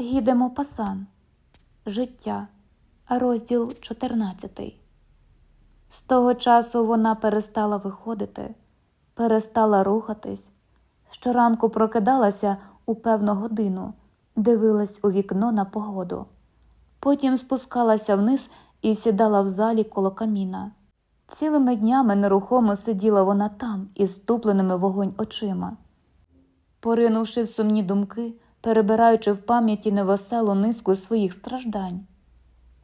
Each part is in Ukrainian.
Гідемо пасан. Життя. Розділ 14. З того часу вона перестала виходити, перестала рухатись. Щоранку прокидалася у певну годину, дивилась у вікно на погоду. Потім спускалася вниз і сідала в залі коло каміна. Цілими днями нерухомо сиділа вона там із ступленими вогонь очима. Поринувши в сумні думки, перебираючи в пам'яті невеселу низку своїх страждань.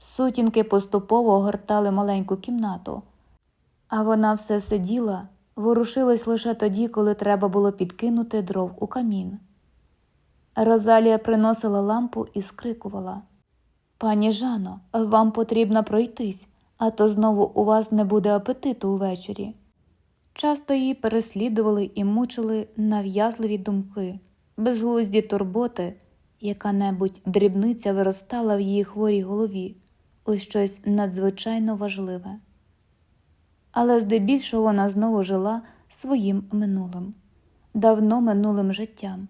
Сутінки поступово огортали маленьку кімнату, а вона все сиділа, ворушилась лише тоді, коли треба було підкинути дров у камін. Розалія приносила лампу і скрикувала Пані Жано, вам потрібно пройтись, а то знову у вас не буде апетиту увечері. Часто її переслідували і мучили нав'язливі думки, безглузді турботи, яка небудь дрібниця виростала в її хворій голові у щось надзвичайно важливе. Але здебільшого вона знову жила своїм минулим, давно минулим життям,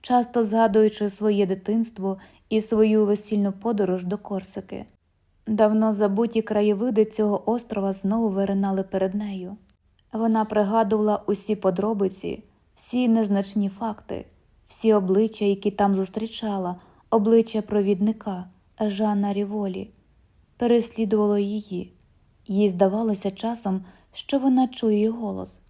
часто згадуючи своє дитинство і свою весільну подорож до Корсики. Давно забуті краєвиди цього острова знову виринали перед нею. Вона пригадувала усі подробиці, всі незначні факти, всі обличчя, які там зустрічала, обличчя провідника Жана Ріволі, переслідувало її. Їй здавалося часом, що вона чує голос.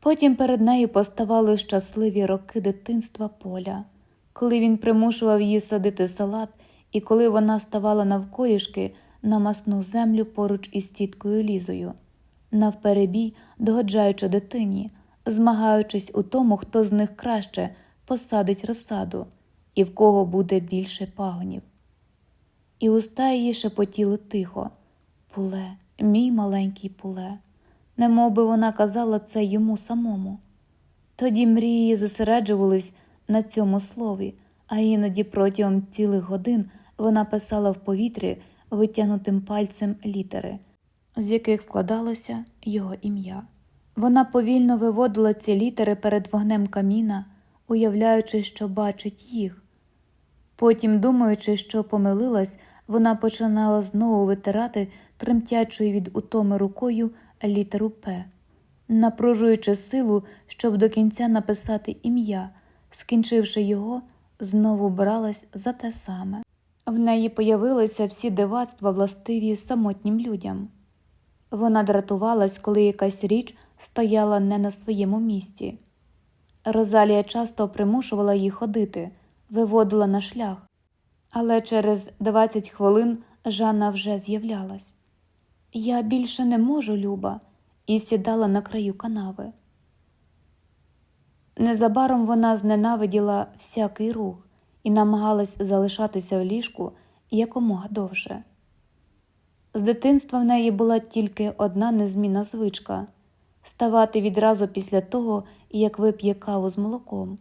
Потім перед нею поставали щасливі роки дитинства поля, коли він примушував її садити салат, і коли вона ставала навколішки на масну землю поруч із тіткою Лізою, навперебій догоджаючи дитині, змагаючись у тому, хто з них краще посадить розсаду і в кого буде більше пагонів. І уста її шепотіли тихо Пуле, мій маленький пуле, немов би вона казала це йому самому. Тоді мрії зосереджувались на цьому слові, а іноді протягом цілих годин вона писала в повітрі витягнутим пальцем літери, з яких складалося його ім'я. Вона повільно виводила ці літери перед вогнем каміна, уявляючи, що бачить їх. Потім, думаючи, що помилилась, вона починала знову витирати тремтячою від утоми рукою літеру П, напружуючи силу, щоб до кінця написати ім'я, скінчивши його, знову бралась за те саме. В неї появилися всі дивацтва властиві самотнім людям. Вона дратувалась, коли якась річ стояла не на своєму місці. Розалія часто примушувала її ходити, виводила на шлях, але через 20 хвилин Жанна вже з'являлась. Я більше не можу, Люба, і сідала на краю канави. Незабаром вона зненавиділа всякий рух і намагалась залишатися в ліжку якомога довше. З дитинства в неї була тільки одна незмінна звичка ставати відразу після того, як вип'є каву з молоком.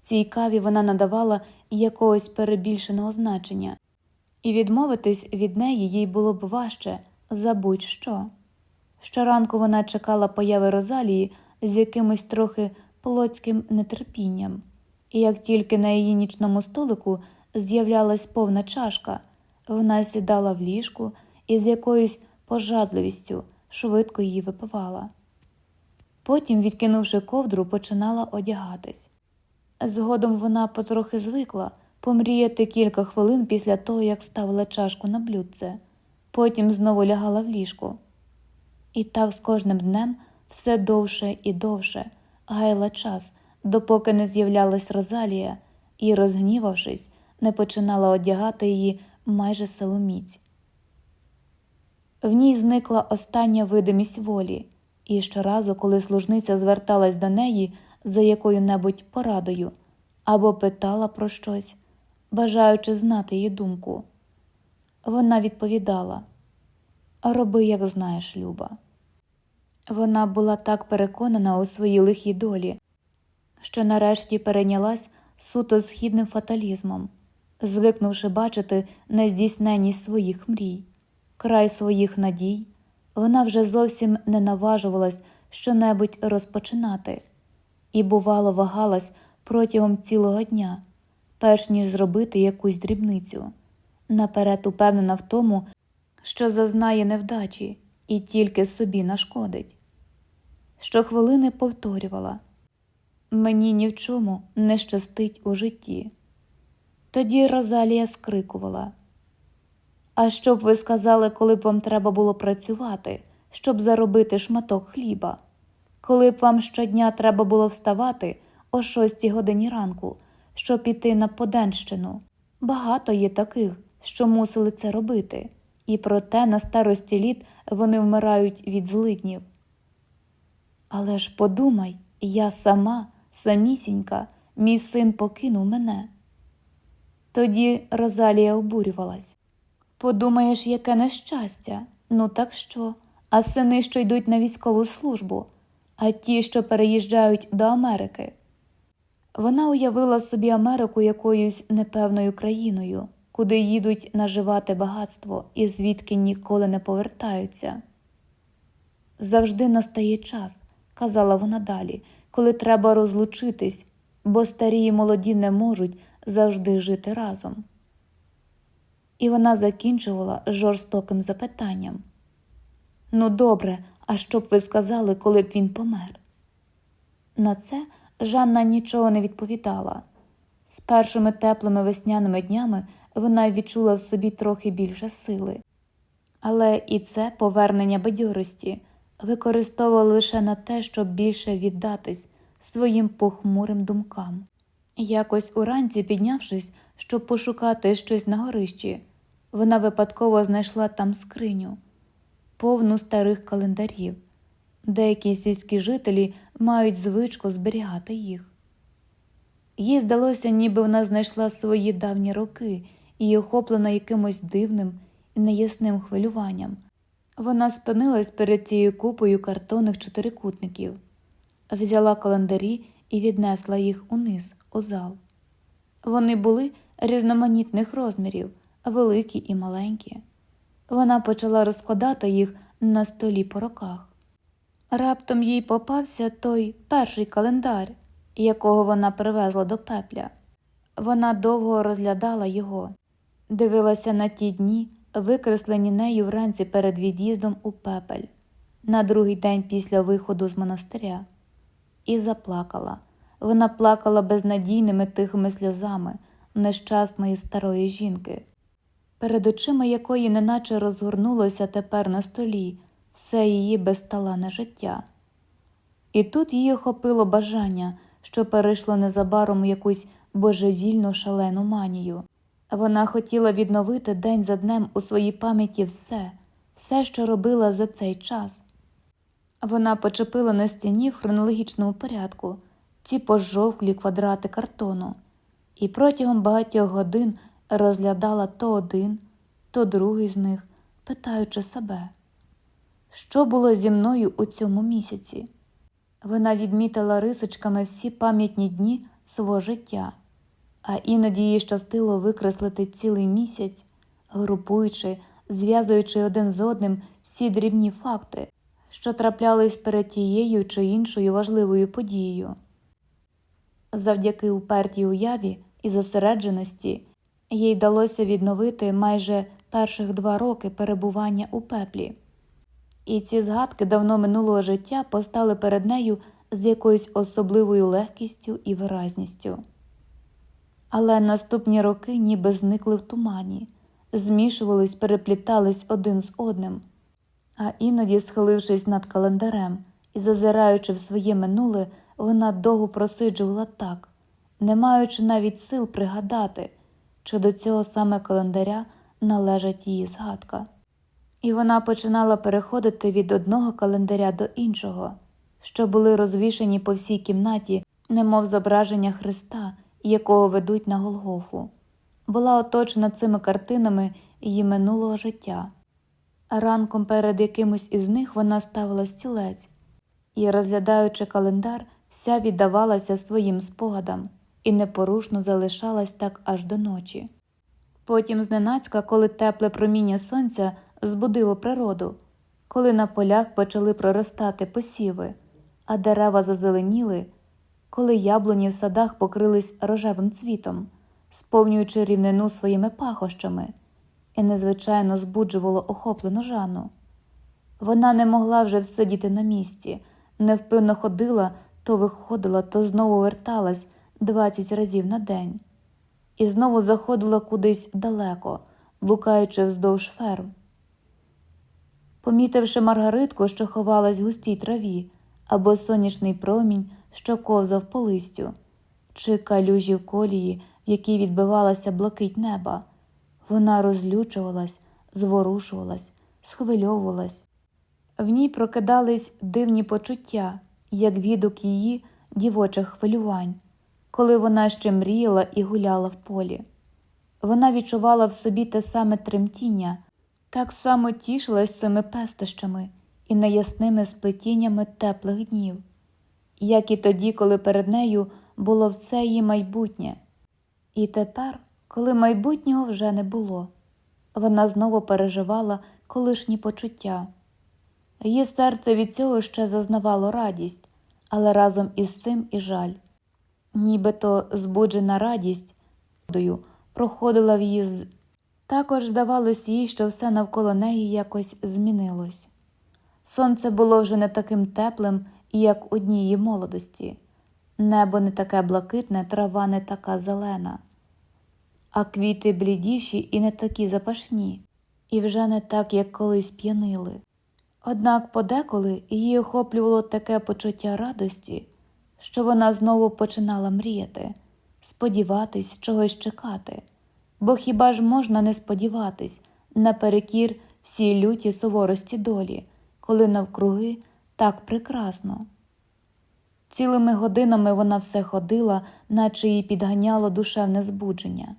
Цій каві вона надавала якогось перебільшеного значення, і відмовитись від неї їй було б важче за будь-що. Щоранку вона чекала появи Розалії з якимось трохи плотським нетерпінням, і як тільки на її нічному столику з'являлась повна чашка, вона сідала в ліжку і з якоюсь пожадливістю швидко її випивала. Потім, відкинувши ковдру, починала одягатись. Згодом вона потрохи звикла помріяти кілька хвилин після того, як ставила чашку на блюдце, потім знову лягала в ліжко. І так з кожним днем все довше і довше гаяла час, допоки не з'являлась Розалія і, розгнівавшись, не починала одягати її майже силоміць. В ній зникла остання видимість волі, і щоразу, коли служниця зверталась до неї за якою-небудь порадою або питала про щось, бажаючи знати її думку, вона відповідала Роби, як знаєш, Люба. Вона була так переконана у своїй лихій долі, що нарешті перейнялась суто східним фаталізмом, звикнувши бачити нездійсненність своїх мрій, край своїх надій, вона вже зовсім не наважувалась щонебудь розпочинати і, бувало, вагалась протягом цілого дня, перш ніж зробити якусь дрібницю, наперед упевнена в тому, що зазнає невдачі і тільки собі нашкодить. Щохвилини повторювала мені ні в чому не щастить у житті. Тоді Розалія скрикувала. А що б ви сказали, коли б вам треба було працювати, щоб заробити шматок хліба? Коли б вам щодня треба було вставати о шостій годині ранку, щоб піти на Поденщину? Багато є таких, що мусили це робити, і проте на старості літ вони вмирають від злиднів. Але ж подумай, я сама, самісінька, мій син покинув мене. Тоді Розалія обурювалась. Подумаєш, яке нещастя. Ну так що? А сини, що йдуть на військову службу, а ті, що переїжджають до Америки. Вона уявила собі Америку якоюсь непевною країною, куди їдуть наживати багатство і звідки ніколи не повертаються. Завжди настає час, казала вона далі, коли треба розлучитись, бо старі і молоді не можуть завжди жити разом. І вона закінчувала жорстоким запитанням Ну, добре, а що б ви сказали, коли б він помер? На це Жанна нічого не відповідала. З першими теплими весняними днями вона відчула в собі трохи більше сили. Але і це повернення бадьорості використовувала лише на те, щоб більше віддатись своїм похмурим думкам. Якось уранці, піднявшись, щоб пошукати щось на горищі, вона випадково знайшла там скриню, повну старих календарів. Деякі сільські жителі мають звичку зберігати їх. Їй здалося, ніби вона знайшла свої давні роки і охоплена якимось дивним і неясним хвилюванням. Вона спинилась перед цією купою картонних чотирикутників, взяла календарі і віднесла їх униз, у зал. Вони були різноманітних розмірів, великі і маленькі. Вона почала розкладати їх на столі по роках. Раптом їй попався той перший календар, якого вона привезла до пепля. Вона довго розглядала його, дивилася на ті дні, викреслені нею вранці перед від'їздом у пепель, на другий день після виходу з монастиря, і заплакала. Вона плакала безнадійними тихими сльозами нещасної старої жінки, перед очима якої неначе розгорнулося тепер на столі все її безталане життя. І тут її охопило бажання, що перейшло незабаром у якусь божевільну шалену манію. Вона хотіла відновити день за днем у своїй пам'яті все, все, що робила за цей час. Вона почепила на стіні в хронологічному порядку ці пожовклі квадрати картону і протягом багатьох годин розглядала то один, то другий з них, питаючи себе, що було зі мною у цьому місяці. Вона відмітила рисочками всі пам'ятні дні свого життя, а іноді їй щастило викреслити цілий місяць, групуючи, зв'язуючи один з одним всі дрібні факти, що траплялись перед тією чи іншою важливою подією. Завдяки упертій уяві і зосередженості їй вдалося відновити майже перших два роки перебування у пеплі. І ці згадки давно минулого життя постали перед нею з якоюсь особливою легкістю і виразністю. Але наступні роки ніби зникли в тумані, змішувались, переплітались один з одним, а іноді, схилившись над календарем і зазираючи в своє минуле, вона довго просиджувала так, не маючи навіть сил пригадати, чи до цього саме календаря належить її згадка. І вона починала переходити від одного календаря до іншого, що були розвішені по всій кімнаті, немов зображення Христа, якого ведуть на Голгофу, була оточена цими картинами її минулого життя. Ранком перед якимось із них вона ставила стілець і, розглядаючи календар, вся віддавалася своїм спогадам і непорушно залишалась так аж до ночі. Потім, зненацька, коли тепле проміння сонця збудило природу, коли на полях почали проростати посіви, а дерева зазеленіли, коли яблуні в садах покрились рожевим цвітом, сповнюючи рівнину своїми пахощами, і незвичайно збуджувало охоплену Жанну. Вона не могла вже всидіти на місці, невпинно ходила, то виходила, то знову верталась двадцять разів на день, і знову заходила кудись далеко, блукаючи вздовж ферм. Помітивши Маргаритку, що ховалась в густій траві, або сонячний промінь, що ковзав по листю, чи калюжі в колії, в якій відбивалася блакить неба, вона розлючувалась, зворушувалась, схвильовувалась. В ній прокидались дивні почуття, як відок її дівочих хвилювань, коли вона ще мріяла і гуляла в полі. Вона відчувала в собі те саме тремтіння, так само тішилась цими пестощами і неясними сплетіннями теплих днів, як і тоді, коли перед нею було все її майбутнє. І тепер, коли майбутнього вже не було, вона знову переживала колишні почуття. Її серце від цього ще зазнавало радість, але разом із цим і жаль. Нібито збуджена радість проходила в її з. Також здавалось їй, що все навколо неї якось змінилось. Сонце було вже не таким теплим, як у дні її молодості, небо не таке блакитне, трава не така зелена, а квіти блідіші і не такі запашні, і вже не так, як колись п'янили. Однак подеколи її охоплювало таке почуття радості, що вона знову починала мріяти, сподіватись, чогось чекати, бо хіба ж можна не сподіватись наперекір всій люті суворості долі, коли навкруги так прекрасно. Цілими годинами вона все ходила, наче її підганяло душевне збудження.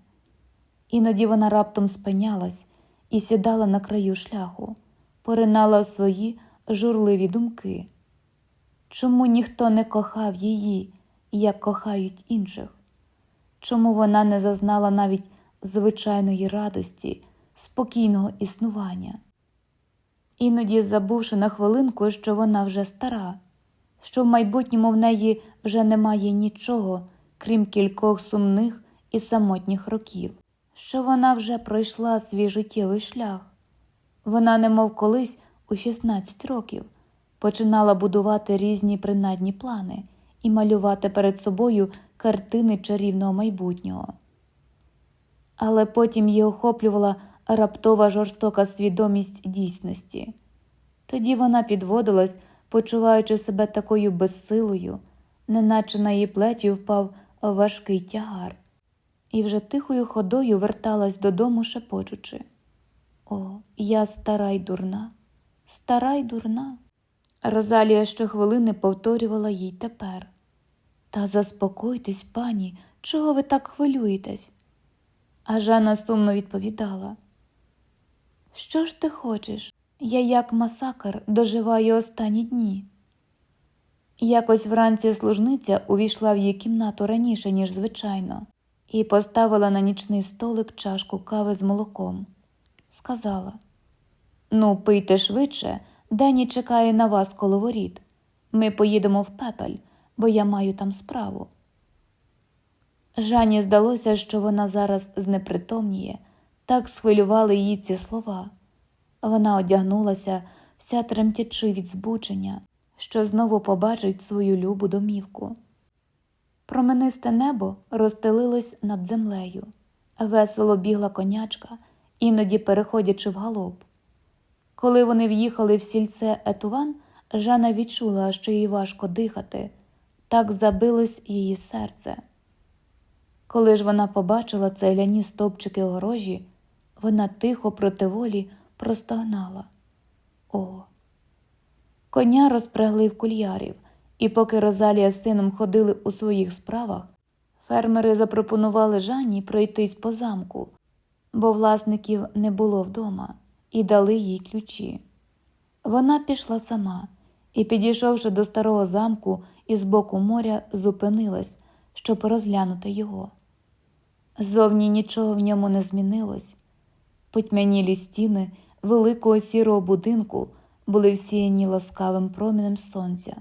Іноді вона раптом спинялась і сідала на краю шляху поринала в свої журливі думки. Чому ніхто не кохав її, як кохають інших? Чому вона не зазнала навіть звичайної радості, спокійного існування? Іноді, забувши на хвилинку, що вона вже стара, що в майбутньому в неї вже немає нічого, крім кількох сумних і самотніх років, що вона вже пройшла свій життєвий шлях. Вона, немов колись у 16 років, починала будувати різні принадні плани і малювати перед собою картини чарівного майбутнього. Але потім її охоплювала раптова жорстока свідомість дійсності. Тоді вона підводилась, почуваючи себе такою безсилою, неначе на її плечі впав важкий тягар, і вже тихою ходою верталась додому, шепочучи. О, я стара й дурна, стара й дурна. Розалія щохвилини повторювала їй тепер. Та заспокойтесь, пані, чого ви так хвилюєтесь? А Жанна сумно відповідала. Що ж ти хочеш? Я, як масакр, доживаю останні дні. Якось вранці служниця увійшла в її кімнату раніше, ніж звичайно, і поставила на нічний столик чашку кави з молоком сказала Ну, пийте швидше, Дені чекає на вас коло воріт. Ми поїдемо в пепель, бо я маю там справу. Жанні здалося, що вона зараз знепритомніє, так схвилювали її ці слова. Вона одягнулася, вся тремтячи від збучення, що знову побачить свою любу домівку. Променисте небо розстелилось над землею, весело бігла конячка іноді переходячи в галоп. Коли вони в'їхали в сільце Етуван, Жана відчула, що їй важко дихати, так забилось її серце. Коли ж вона побачила цегляні стовпчики огорожі, вона тихо проти волі простогнала. О. Коня розпрягли в кульярів, і поки Розалія з сином ходили у своїх справах, фермери запропонували Жанні пройтись по замку, бо власників не було вдома, і дали їй ключі. Вона пішла сама і, підійшовши до старого замку із боку моря, зупинилась, щоб розглянути його. Зовні нічого в ньому не змінилось. Потьмянілі стіни великого сірого будинку були всіяні ласкавим промінем сонця.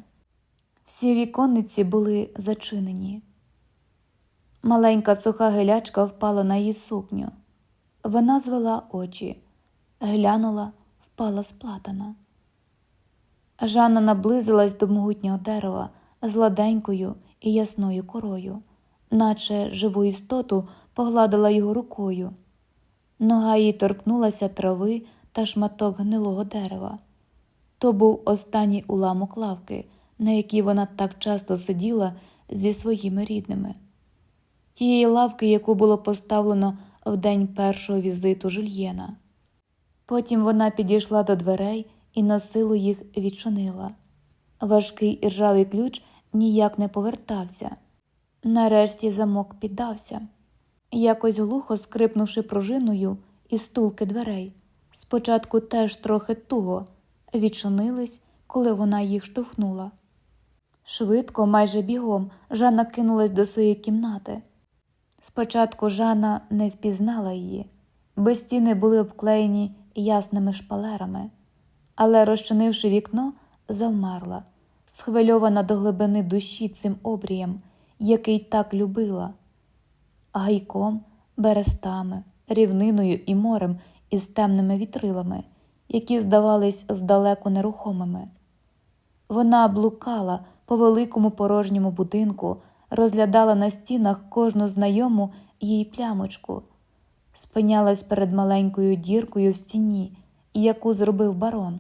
Всі віконниці були зачинені. Маленька суха гилячка впала на її сукню. Вона звела очі, глянула, впала сплатана. Жанна наблизилась до могутнього дерева з ладенькою і ясною корою, наче живу істоту погладила його рукою. Нога її торкнулася трави та шматок гнилого дерева. То був останній уламок лавки, на якій вона так часто сиділа зі своїми рідними. Тієї лавки, яку було поставлено в день першого візиту Жульєна. Потім вона підійшла до дверей і на силу їх відчинила. Важкий і ржавий ключ ніяк не повертався. Нарешті замок піддався. Якось глухо скрипнувши пружиною і стулки дверей, спочатку теж трохи туго, відчинились, коли вона їх штовхнула. Швидко, майже бігом, Жанна кинулась до своєї кімнати. Спочатку Жанна не впізнала її, бо стіни були обклеєні ясними шпалерами, але, розчинивши вікно, завмерла, схвильована до глибини душі цим обрієм, який так любила, гайком, берестами, рівниною і морем із темними вітрилами, які здавались здалеку нерухомими. Вона блукала по великому порожньому будинку, розглядала на стінах кожну знайому їй плямочку, спинялась перед маленькою діркою в стіні, яку зробив барон,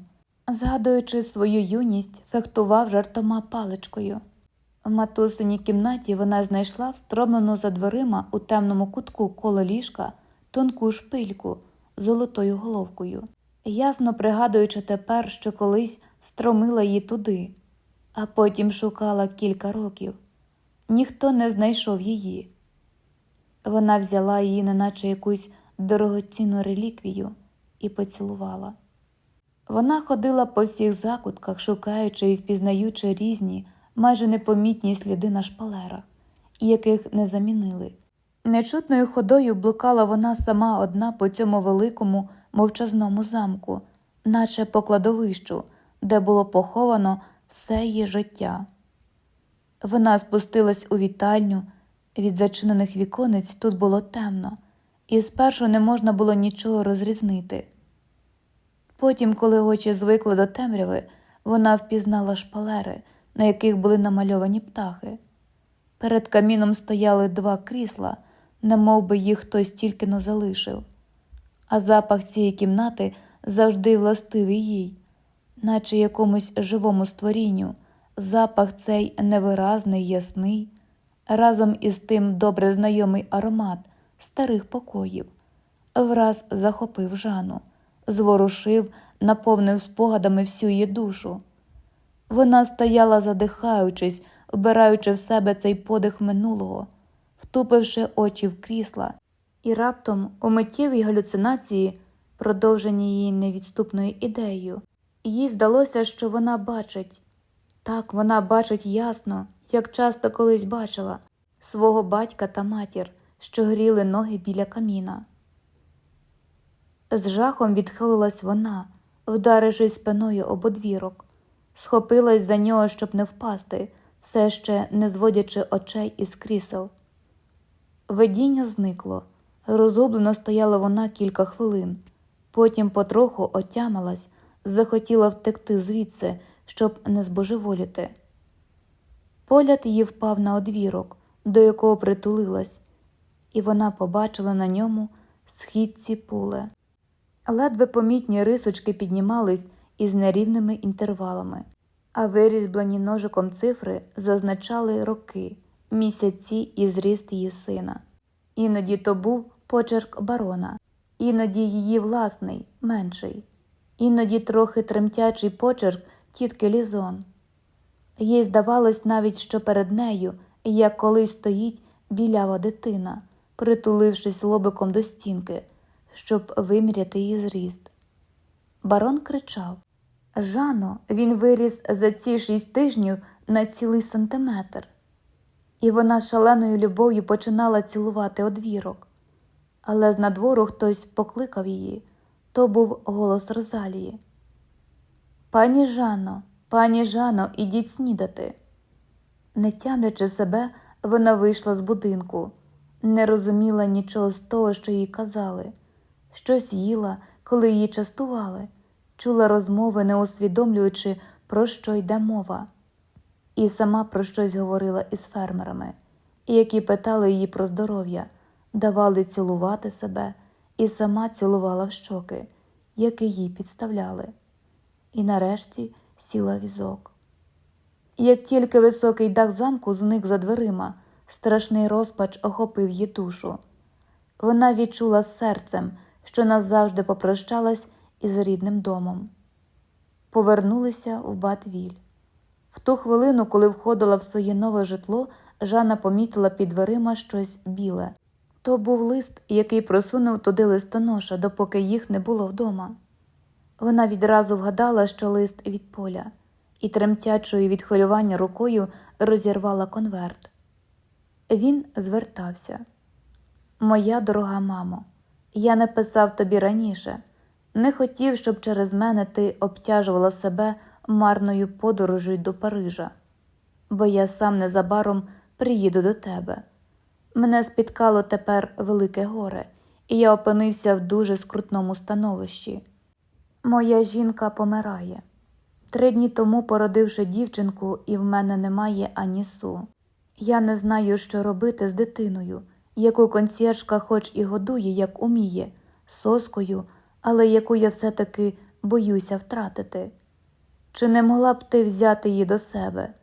згадуючи свою юність, фехтував жартома паличкою. В матусиній кімнаті вона знайшла встромлену за дверима у темному кутку коло ліжка тонку шпильку з золотою головкою, ясно пригадуючи тепер, що колись стромила її туди, а потім шукала кілька років. Ніхто не знайшов її. Вона взяла її, неначе якусь дорогоцінну реліквію, і поцілувала. Вона ходила по всіх закутках, шукаючи і впізнаючи різні, майже непомітні сліди на шпалерах, яких не замінили. Нечутною ходою блукала вона сама одна по цьому великому мовчазному замку, наче по кладовищу, де було поховано все її життя. Вона спустилась у вітальню, від зачинених віконець тут було темно, і спершу не можна було нічого розрізнити. Потім, коли очі звикли до темряви, вона впізнала шпалери, на яких були намальовані птахи. Перед каміном стояли два крісла, немов би їх хтось тільки не залишив, а запах цієї кімнати завжди властивий їй, наче якомусь живому створінню, запах цей невиразний, ясний, разом із тим добре знайомий аромат старих покоїв, враз захопив Жану, зворушив, наповнив спогадами всю її душу. Вона стояла, задихаючись, вбираючи в себе цей подих минулого, втупивши очі в крісла, і раптом у миттєвій галюцинації, продовжені її невідступною ідеєю, їй здалося, що вона бачить. Так, вона бачить ясно, як часто колись бачила свого батька та матір, що гріли ноги біля каміна. З жахом відхилилась вона, вдарившись спиною об одвірок, схопилась за нього, щоб не впасти, все ще не зводячи очей із крісел. Видіння зникло. Розгублено стояла вона кілька хвилин, потім потроху отямилась, захотіла втекти звідси, щоб не збожеволіти. Погляд її впав на одвірок, до якого притулилась, і вона побачила на ньому східці пуле. Ледве помітні рисочки піднімались із нерівними інтервалами, а вирізблені ножиком цифри зазначали роки, місяці і зріст її сина. Іноді то був почерк барона, іноді її власний, менший, іноді трохи тремтячий почерк тітки Лізон. Їй здавалось навіть, що перед нею, як колись стоїть білява дитина, притулившись лобиком до стінки, щоб виміряти її зріст. Барон кричав Жано, він виріс за ці шість тижнів на цілий сантиметр. І вона шаленою любов'ю починала цілувати одвірок. Але з надвору хтось покликав її то був голос Розалії. Пані Жано, пані Жано, ідіть снідати. Не тямлячи себе, вона вийшла з будинку, не розуміла нічого з того, що їй казали, щось їла, коли її частували, чула розмови, не усвідомлюючи, про що йде мова, і сама про щось говорила із фермерами, які питали її про здоров'я, давали цілувати себе, і сама цілувала в щоки, які їй підставляли, і нарешті сіла візок. Як тільки високий дах замку зник за дверима, страшний розпач охопив її душу. Вона відчула серцем, що назавжди попрощалась із рідним домом. Повернулися в Батвіль. В ту хвилину, коли входила в своє нове житло, Жанна помітила під дверима щось біле. То був лист, який просунув туди листоноша, допоки їх не було вдома. Вона відразу вгадала, що лист від поля, і тремтячою від хвилювання рукою розірвала конверт. Він звертався. Моя дорога мамо, я не писав тобі раніше, не хотів, щоб через мене ти обтяжувала себе марною подорожею до Парижа, бо я сам незабаром приїду до тебе. Мене спіткало тепер велике горе, і я опинився в дуже скрутному становищі. Моя жінка помирає. Три дні тому, породивши дівчинку, і в мене немає ані су. Я не знаю, що робити з дитиною, яку консьєржка хоч і годує, як уміє, соскою, але яку я все-таки боюся втратити. Чи не могла б ти взяти її до себе?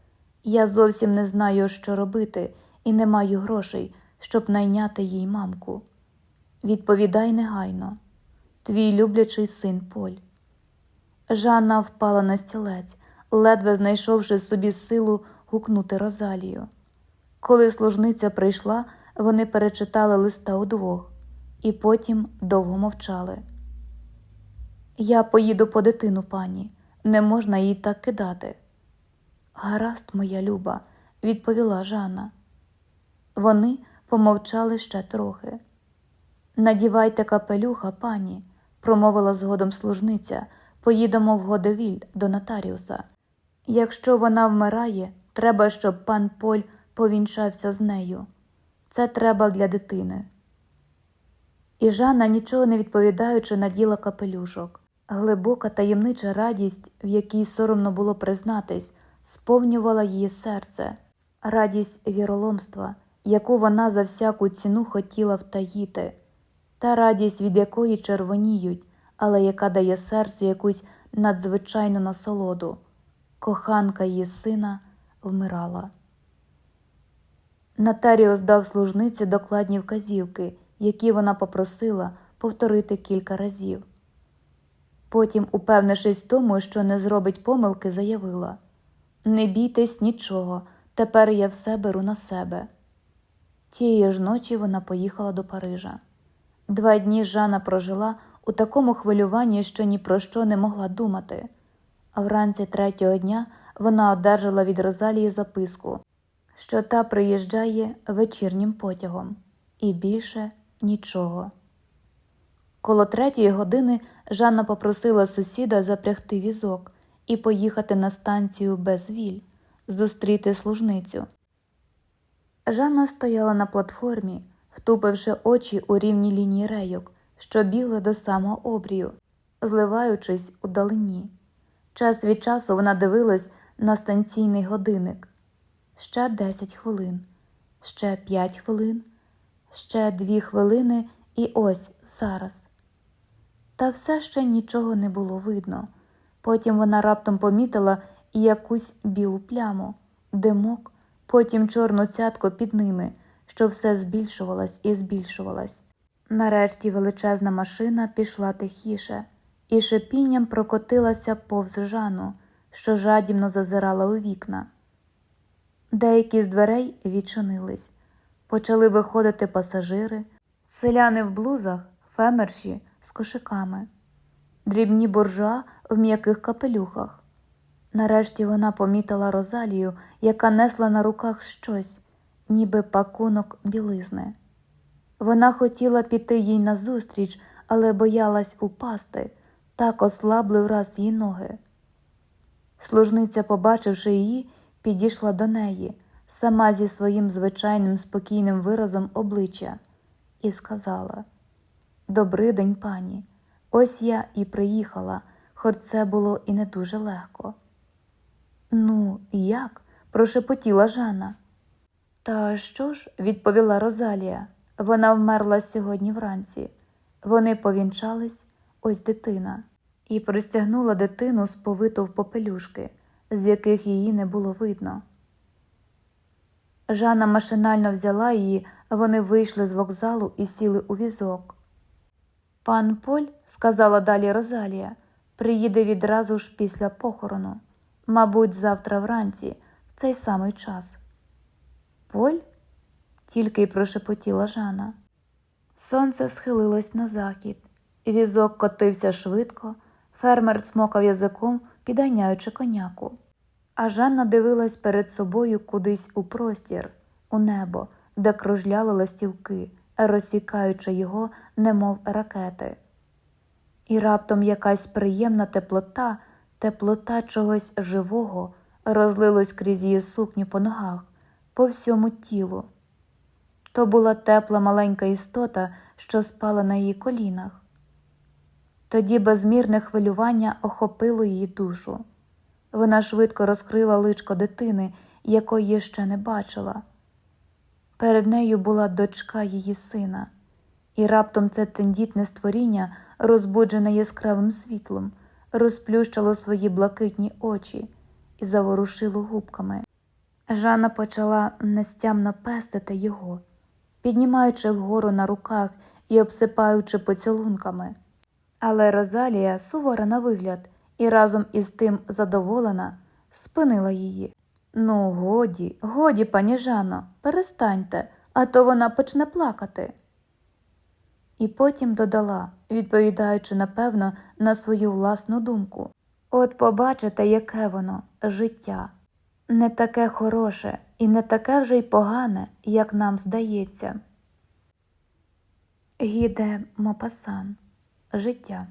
Я зовсім не знаю, що робити, і не маю грошей, щоб найняти їй мамку. Відповідай негайно, твій люблячий син Поль. Жанна впала на стілець, ледве знайшовши собі силу гукнути Розалію. Коли служниця прийшла, вони перечитали листа удвох і потім довго мовчали. Я поїду по дитину, пані, не можна її так кидати. Гаразд, моя люба, відповіла Жанна. Вони помовчали ще трохи. Надівайте капелюха, пані, промовила згодом служниця, поїдемо в Годовіль до нотаріуса. Якщо вона вмирає, треба, щоб пан Поль повінчався з нею. Це треба для дитини. І Жанна, нічого не відповідаючи, наділа капелюшок. Глибока таємнича радість, в якій соромно було признатись, сповнювала її серце, радість віроломства, яку вона за всяку ціну хотіла втаїти, та радість, від якої червоніють, але яка дає серцю якусь надзвичайну насолоду. Коханка її сина вмирала. Нотаріус дав служниці докладні вказівки, які вона попросила повторити кілька разів. Потім, упевнившись в тому, що не зробить помилки, заявила Не бійтесь нічого, тепер я все беру на себе. Тієї ж ночі вона поїхала до Парижа. Два дні Жанна прожила у такому хвилюванні, що ні про що не могла думати, а вранці третього дня вона одержала від Розалії записку, що та приїжджає вечірнім потягом, і більше нічого. Коло третьої години Жанна попросила сусіда запрягти візок і поїхати на станцію Безвіль, зустріти служницю. Жанна стояла на платформі, втупивши очі у рівні лінії рейок, що бігли до самого обрію, зливаючись у далині. Час від часу вона дивилась на станційний годинник. Ще десять хвилин, ще п'ять хвилин, ще дві хвилини, і ось зараз. Та все ще нічого не було видно. Потім вона раптом помітила якусь білу пляму, димок, потім чорну цятку під ними, що все збільшувалась і збільшувалась. Нарешті величезна машина пішла тихіше і шипінням прокотилася повз Жанну, що жадібно зазирала у вікна. Деякі з дверей відчинились, почали виходити пасажири, селяни в блузах, фемерші з кошиками, дрібні буржуа в м'яких капелюхах. Нарешті вона помітила Розалію, яка несла на руках щось, ніби пакунок білизни. Вона хотіла піти їй назустріч, але боялась упасти, так ослабли враз її ноги. Служниця, побачивши її, підійшла до неї, сама зі своїм звичайним спокійним виразом обличчя, і сказала: Добрий день, пані. Ось я і приїхала, хоч це було і не дуже легко. Ну, як? прошепотіла Жанна. Та що ж, відповіла Розалія. Вона вмерла сьогодні вранці. Вони повінчались, ось дитина, і простягнула дитину з повиту в попелюшки, з яких її не було видно. Жанна машинально взяла її, вони вийшли з вокзалу і сіли у візок. Пан Поль, сказала далі Розалія, приїде відразу ж після похорону, мабуть, завтра вранці, в цей самий час. Поль? Тільки й прошепотіла Жана. Сонце схилилось на захід, візок котився швидко, фермер цмокав язиком, підганяючи коняку. А Жанна дивилась перед собою кудись у простір, у небо, де кружляли ластівки, розсікаючи його, немов ракети. І раптом якась приємна теплота, теплота чогось живого розлилась крізь її сукню по ногах, по всьому тілу. То була тепла маленька істота, що спала на її колінах. Тоді безмірне хвилювання охопило її душу. Вона швидко розкрила личко дитини, якої ще не бачила. Перед нею була дочка її сина, і раптом це тендітне створіння, розбуджене яскравим світлом, розплющило свої блакитні очі і заворушило губками. Жанна почала нестямно пестити його, піднімаючи вгору на руках і обсипаючи поцілунками. Але Розалія, сувора на вигляд і разом із тим задоволена, спинила її. Ну, годі, годі, пані Жано, перестаньте, а то вона почне плакати. І потім додала, відповідаючи, напевно, на свою власну думку. От побачите, яке воно життя. Не таке хороше і не таке вже й погане, як нам здається. Гіде Мопасан Життя